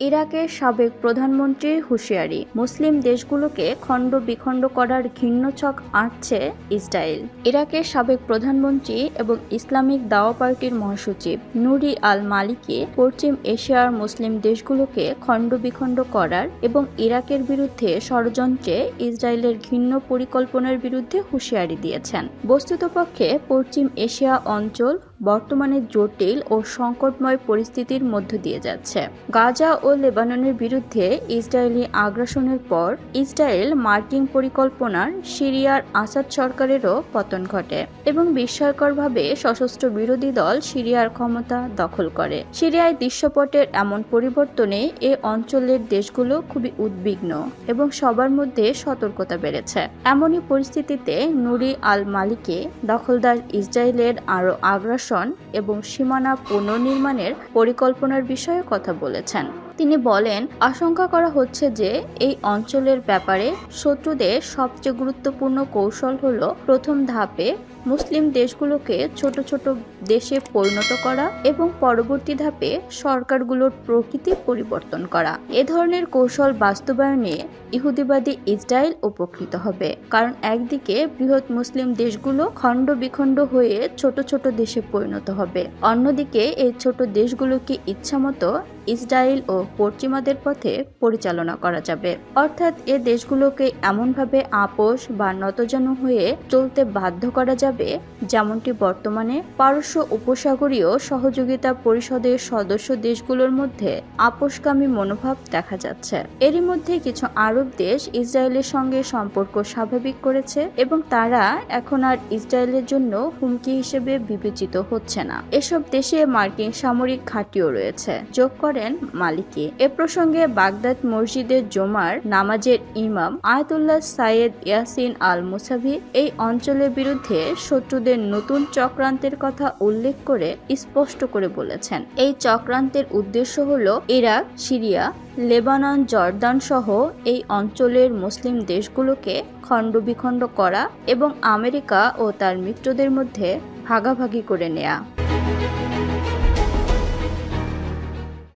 ইরাকের সাবেক প্রধানমন্ত্রীর হুঁশিয়ারি। মুসলিম দেশগুলোকে খণ্ড বিখণ্ড করার ঘৃণ্য ছক আঁটছে ইসরায়েল। ইরাকের সাবেক প্রধানমন্ত্রী এবং ইসলামিক দাওয়া পার্টির মহাসচিব নুরি আল মালিকি পশ্চিম এশিয়ার মুসলিম দেশগুলোকে খণ্ড বিখণ্ড করার এবং ইরাকের বিরুদ্ধে ষড়যন্ত্রে ইসরায়েলের ঘৃণ্য পরিকল্পনার বিরুদ্ধে হুঁশিয়ারি দিয়েছেন। বস্তুতপক্ষে পশ্চিম এশিয়া অঞ্চল বর্তমানে জটিল ও সংকটময় পরিস্থিতির মধ্য দিয়ে যাচ্ছে। গাজা ও লেবাননের বিরুদ্ধে ইসরায়েলি আগ্রাসনের পর ইসরায়েল মার্কিন পরিকল্পনার সিরিয়ার আসাদ সরকারেরও পতন ঘটে এবং বিস্ময়করভাবে সশস্ত্র বিরোধী দল সিরিয়ার ক্ষমতা দখল করে। সিরিয়ায় দৃশ্যপটের এমন পরিবর্তনে এ অঞ্চলের দেশগুলো খুবই উদ্বিগ্ন এবং সবার মধ্যে সতর্কতা বেড়েছে। এমনই পরিস্থিতিতে নুরি আল মালিকে দখলদার ইসরায়েলের আরও আগ্রাসন এবং সীমানা পুনর্নির্মাণের পরিকল্পনার বিষয়ে কথা বলেছেন। তিনি বলেন, আশঙ্কা করা হচ্ছে যে এই অঞ্চলের ব্যাপারে শত্রুদের সবচেয়ে গুরুত্বপূর্ণ কৌশল হল প্রথম ধাপে মুসলিম দেশগুলোকে ছোট ছোট দেশে পরিণত করা এবং পরবর্তী ধাপে সরকারগুলোর প্রকৃতি পরিবর্তন করা। এ ধরনের কৌশল বাস্তবায়নে ইহুদিবাদী ইসরায়েল উপকৃত হবে। কারণ একদিকে বৃহৎ মুসলিম দেশগুলো খণ্ড বিখণ্ড হয়ে ছোট ছোট দেশে পরিণত হবে। অন্যদিকে এই ছোট দেশগুলোকে ইচ্ছামতো ইসরায়েল ও পশ্চিমাদের পথে পরিচালনা করা যাবে। অর্থাৎ এ দেশগুলোকে এমনভাবে আপোষ বা নতজানু হয়ে চলতে বাধ্য করা যাবে, যেমনটি বর্তমানে পারস্য উপসাগরীয় সহযোগিতা পরিষদের সদস্য দেশগুলোর মধ্যে আপোষকামী মনোভাব দেখা যাচ্ছে। এরই মধ্যে কিছু আরব দেশ ইসরায়েলের সঙ্গে সম্পর্ক স্বাভাবিক করেছে এবং তারা এখন আর ইসরায়েলের জন্য হুমকি হিসেবে বিবেচিত হচ্ছে না। এসব দেশে মার্কিন সামরিক ঘাঁটিও রয়েছে। যোগ করেন মালিকি। এ প্রসঙ্গে বাগদাদ মসজিদের জমার নামাজের ইমাম Ayatollah Sayyed Yasin al Musavi এই অঞ্চলের বিরুদ্ধে শত্রুদের নতুন চক্রান্তের কথা উল্লেখ করে স্পষ্ট করে বলেছেন। এই চক্রান্তের উদ্দেশ্য হল ইরাক, সিরিয়া, লেবানন, জর্দান সহ এই অঞ্চলের মুসলিম দেশগুলোকে খণ্ডবিখণ্ড করা এবং আমেরিকা ও তার মিত্রদের মধ্যে ভাগাভাগি করে নেয়া।